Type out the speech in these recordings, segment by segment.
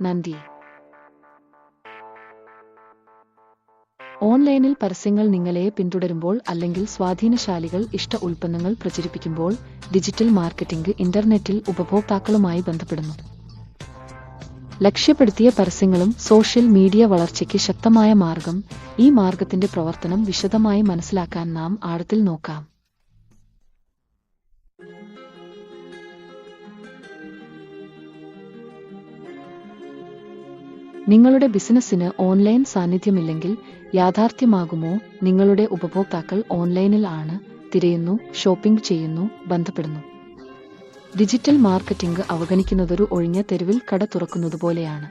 നന്ദി. ഓൺലൈനിൽ പരസ്യങ്ങൾ നിങ്ങളെ പിന്തുടരുമ്പോൾ അല്ലെങ്കിൽ സ്വാധീനശാലികൾ ഇഷ്ട ഉൽപ്പന്നങ്ങൾ പ്രചരിപ്പിക്കുമ്പോൾ ഡിജിറ്റൽ മാർക്കറ്റിംഗ് ഇന്റർനെറ്റിൽ ഉപഭോക്താക്കളുമായി ബന്ധപ്പെടുന്നു. ലക്ഷ്യപ്പെടുത്തിയ പരസ്യങ്ങളും സോഷ്യൽ മീഡിയ വളർച്ചയ്ക്ക് ശക്തമായ മാർഗം ഈ മാർഗത്തിന്റെ പ്രവർത്തനം വിശദമായി മനസ്സിലാക്കാൻ നാം ആഴത്തിൽ നോക്കാം. നിങ്ങളുടെ ബിസിനസ്സിന് ഓൺലൈൻ സാന്നിധ്യമില്ലെങ്കിൽ യാഥാർത്ഥ്യമാകുമോ നിങ്ങളുടെ ഉപഭോക്താക്കൾ ഓൺലൈനിൽ ആണ് തിരയുന്നു ഷോപ്പിംഗ് ചെയ്യുന്നു ബന്ധപ്പെടുന്നു. ഡിജിറ്റൽ മാർക്കറ്റിംഗ് അവഗണിക്കുന്നതൊരു ഒഴിഞ്ഞ തെരുവിൽ കട തുറക്കുന്നതുപോലെയാണ്.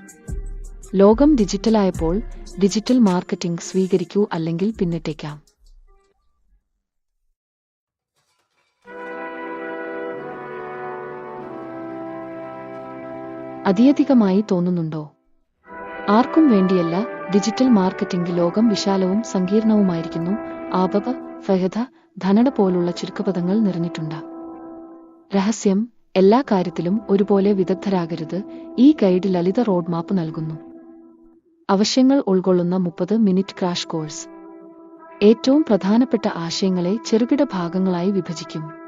ലോകം ഡിജിറ്റലായപ്പോൾ ഡിജിറ്റൽ മാർക്കറ്റിംഗ് സ്വീകരിക്കൂ അല്ലെങ്കിൽ പിന്നിട്ടേക്കാം. അതിയധികമായി തോന്നുന്നുണ്ടോ? ആർക്കും വേണ്ടിയല്ല ഡിജിറ്റൽ മാർക്കറ്റിംഗ് ലോകം വിശാലവും സങ്കീർണവുമായിരിക്കുന്നു. ആപവ ഫഹദ ധനട പോലുള്ള ചുരുക്കപദങ്ങൾ നിറഞ്ഞിട്ടുണ്ട്. രഹസ്യം എല്ലാ കാര്യത്തിലും ഒരുപോലെ വിദഗ്ധരാകരുത് ഈ ഗൈഡ് ലളിത റോഡ് മാപ്പ് നൽകുന്നു. ആവശ്യങ്ങൾ ഉൾക്കൊള്ളുന്ന മുപ്പത് മിനിറ്റ് ക്രാഷ് കോഴ്സ് ഏറ്റവും പ്രധാനപ്പെട്ട ആശയങ്ങളെ ചെറുകിട ഭാഗങ്ങളായി വിഭജിക്കും.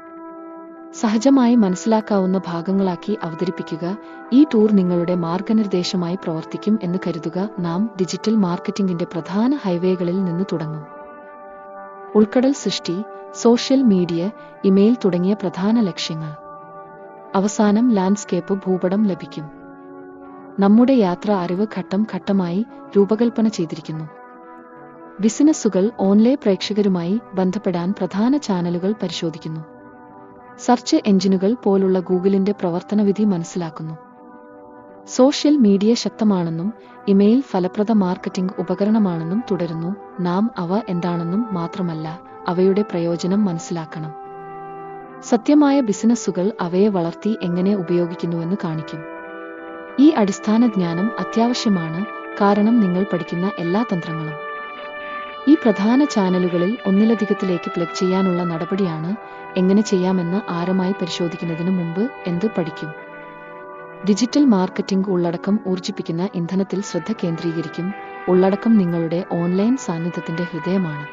സഹജമായി മനസ്സിലാക്കാവുന്ന ഭാഗങ്ങളാക്കി അവതരിപ്പിക്കുക. ഈ ടൂർ നിങ്ങളുടെ മാർഗനിർദ്ദേശമായി പ്രവർത്തിക്കും എന്ന് കരുതുക. നാം ഡിജിറ്റൽ മാർക്കറ്റിംഗിന്റെ പ്രധാന ഹൈവേകളിൽ നിന്ന് തുടങ്ങും. ഉൾക്കടൽ സൃഷ്ടി സോഷ്യൽ മീഡിയ ഇമെയിൽ തുടങ്ങിയ പ്രധാന ലക്ഷ്യങ്ങൾ. അവസാനം ലാൻഡ്സ്കേപ്പ് ഭൂപടം ലഭിക്കും. നമ്മുടെ യാത്ര അറിവ് ഘട്ടം ഘട്ടമായി രൂപകൽപ്പന ചെയ്തിരിക്കുന്നു. ബിസിനസ്സുകൾ ഓൺലൈൻ പ്രേക്ഷകരുമായി ബന്ധപ്പെടാൻ പ്രധാന ചാനലുകൾ പരിശോധിക്കുന്നു. സെർച്ച് എഞ്ചിനുകൾ പോലുള്ള ഗൂഗിളിന്റെ പ്രവർത്തനവിധി മനസ്സിലാക്കുന്നു. സോഷ്യൽ മീഡിയ ശക്തമാണെന്നും ഇമെയിൽ ഫലപ്രദ മാർക്കറ്റിംഗ് ഉപകരണമാണെന്നും തുടരുന്നു. നാം അവ എന്താണെന്നും മാത്രമല്ല അവയുടെ പ്രയോജനം മനസ്സിലാക്കണം. സത്യമായ ബിസിനസ്സുകൾ അവയെ വളർത്തി എങ്ങനെ ഉപയോഗിക്കുന്നുവെന്ന് കാണിക്കും. ഈ അടിസ്ഥാന ജ്ഞാനം അത്യാവശ്യമാണ് കാരണം നിങ്ങൾ പഠിക്കുന്ന എല്ലാ തന്ത്രങ്ങളും. ഈ പ്രധാന ചാനലുകളിൽ ഒന്നിലധികത്തിലേക്ക് പ്ലഗ് ചെയ്യാനുള്ള നടപടിയാണ് എങ്ങനെ ചെയ്യാമെന്ന് ആരമായി പരിശോധിക്കുന്നതിന് മുമ്പ് എന്ത് പഠിക്കും? ഡിജിറ്റൽ മാർക്കറ്റിംഗ് ഉള്ളടക്കം ഊർജിപ്പിക്കുന്ന ഇന്ധനത്തിൽ ശ്രദ്ധ കേന്ദ്രീകരിക്കും. ഉള്ളടക്കം നിങ്ങളുടെ ഓൺലൈൻ സാന്നിധ്യത്തിന്റെ ഹൃദയമാണ്.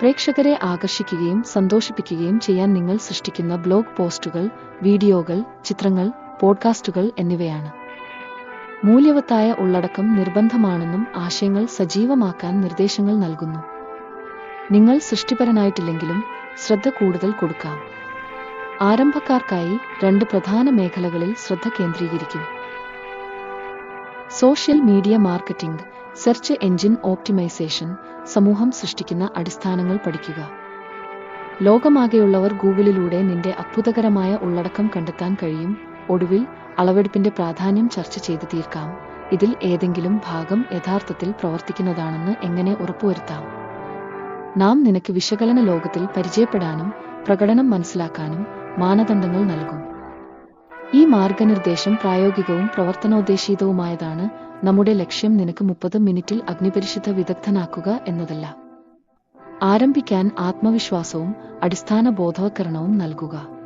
പ്രേക്ഷകരെ ആകർഷിക്കുകയും സന്തോഷിപ്പിക്കുകയും ചെയ്യാൻ നിങ്ങൾ സൃഷ്ടിക്കുന്ന ബ്ലോഗ് പോസ്റ്റുകൾ വീഡിയോകൾ ചിത്രങ്ങൾ പോഡ്കാസ്റ്റുകൾ എന്നിവയാണ്. മൂല്യവത്തായ ഉള്ളടക്കം നിർബന്ധമാണെന്നും ആശയങ്ങൾ സജീവമാക്കാൻ നിർദ്ദേശങ്ങൾ നൽകുന്നു. നിങ്ങൾ സൃഷ്ടിപരനായിട്ടില്ലെങ്കിലും ശ്രദ്ധ കൂടുതൽ കൊടുക്കാം. ആരംഭക്കാർക്കായി രണ്ട് പ്രധാന മേഖലകളിൽ ശ്രദ്ധ കേന്ദ്രീകരിക്കും. Social media marketing search engine optimisation സമൂഹം സൃഷ്ടിക്കുന്ന അടിസ്ഥാനങ്ങൾ പഠിക്കുക. ലോകമാകെയുള്ളവർ ഗൂഗിളിലൂടെ നിന്റെ അത്ഭുതകരമായ ഉള്ളടക്കം കണ്ടെത്താൻ കഴിയും. ഒടുവിൽ അളവെടുപ്പിന്റെ പ്രാധാന്യം ചർച്ച ചെയ്തു തീർക്കാം. ഇതിൽ ഏതെങ്കിലും ഭാഗം യഥാർത്ഥത്തിൽ പ്രവർത്തിക്കുന്നതാണെന്ന് എങ്ങനെ ഉറപ്പുവരുത്താം? നാം നിനക്ക് വിശകലന ലോകത്തിൽ പരിചയപ്പെടാനും പ്രകടനം മനസ്സിലാക്കാനും മാനദണ്ഡങ്ങൾ നൽകും. ഈ മാർഗനിർദ്ദേശം പ്രായോഗികവും പ്രവർത്തനോദ്ദേശീതവുമായതാണ് നമ്മുടെ ലക്ഷ്യം നിനക്ക് മുപ്പത് മിനിറ്റിൽ അഗ്നിപരിശുദ്ധ വിദഗ്ധനാക്കുക എന്നതല്ല. ആരംഭിക്കാൻ ആത്മവിശ്വാസവും അടിസ്ഥാന ബോധവൽക്കരണവും നൽകുക.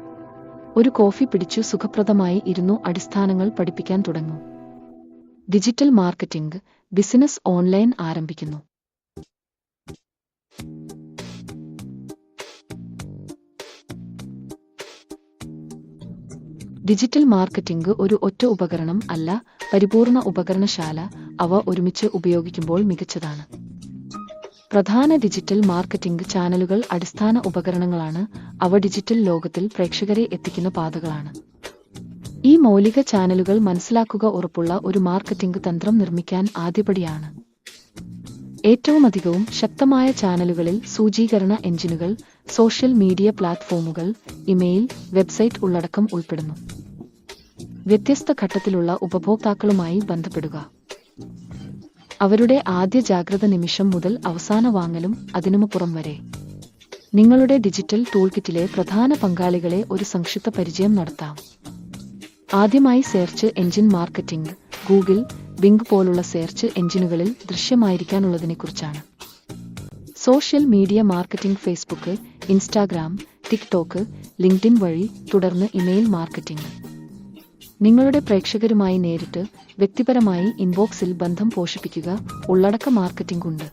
ഒരു കോഫി പിടിച്ചു സുഖപ്രദമായി ഇരുന്നു അടിസ്ഥാനങ്ങൾ പഠിപ്പിക്കാൻ തുടങ്ങും. ഡിജിറ്റൽ മാർക്കറ്റിംഗ് ബിസിനസ് ഓൺലൈൻ ആരംഭിക്കുന്നു. ഡിജിറ്റൽ മാർക്കറ്റിംഗ് ഒരു ഒറ്റ ഉപകരണം അല്ല പരിപൂർണ ഉപകരണശാല അവ ഒരുമിച്ച് ഉപയോഗിക്കുമ്പോൾ മികച്ചതാണ്. പ്രധാന ഡിജിറ്റൽ മാർക്കറ്റിംഗ് ചാനലുകൾ അടിസ്ഥാന ഉപകരണങ്ങളാണ്. അവ ഡിജിറ്റൽ ലോകത്തിൽ പ്രേക്ഷകരെ എത്തിക്കുന്ന പാതകളാണ്. ഈ മൗലിക ചാനലുകൾ മനസ്സിലാക്കുക ഉറപ്പുള്ള ഒരു മാർക്കറ്റിംഗ് തന്ത്രം നിർമ്മിക്കാൻ ആദ്യപടിയാണ്. ഏറ്റവുമധികവും ശക്തമായ ചാനലുകളിൽ സൂചീകരണ എഞ്ചിനുകൾ സോഷ്യൽ മീഡിയ പ്ലാറ്റ്ഫോമുകൾ ഇമെയിൽ വെബ്സൈറ്റ് ഉള്ളടക്കം ഉൾപ്പെടുന്നു. വ്യത്യസ്ത ഘട്ടത്തിലുള്ള ഉപഭോക്താക്കളുമായി ബന്ധപ്പെടുക. അവരുടെ ആദ്യ ജാഗ്രത നിമിഷം മുതൽ അവസാന വാങ്ങലും അതിനുമപ്പുറം വരെ. നിങ്ങളുടെ ഡിജിറ്റൽ ടൂൾകിറ്റിലെ പ്രധാന പങ്കാളികളെ ഒരു സംക്ഷിപ്ത പരിചയം നടത്താം. ആദ്യമായി search engine marketing Google Bing പോലുള്ള സെർച്ച് എഞ്ചിനുകളിൽ ദൃശ്യമായിരിക്കാനുള്ളതിനെക്കുറിച്ചാണ്. Social media marketing Facebook Instagram TikTok LinkedIn വഴി തുടർന്ന് ഇമെയിൽ മാർക്കറ്റിംഗ്. നിങ്ങളുടെ പ്രേക്ഷകരുമായി നേരിട്ട് വ്യക്തിപരമായി ഇൻബോക്സിൽ ബന്ധം പോഷിപ്പിക്കുക ഉള്ളടക്ക മാർക്കറ്റിംഗ് ഉണ്ട്.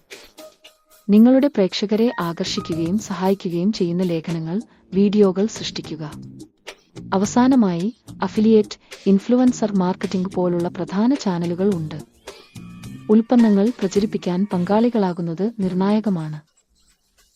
നിങ്ങളുടെ പ്രേക്ഷകരെ ആകർഷിക്കുകയും സഹായിക്കുകയും ചെയ്യുന്ന ലേഖനങ്ങൾ വീഡിയോകൾ സൃഷ്ടിക്കുക. അവസാനമായി അഫിലിയേറ്റ് ഇൻഫ്ലുവൻസർ മാർക്കറ്റിംഗ് പോലുള്ള പ്രധാന ചാനലുകൾ ഉണ്ട്. ഉൽപ്പന്നങ്ങൾ പ്രചരിപ്പിക്കാൻ പങ്കാളികളാകുന്നത് നിർണായകമാണ്.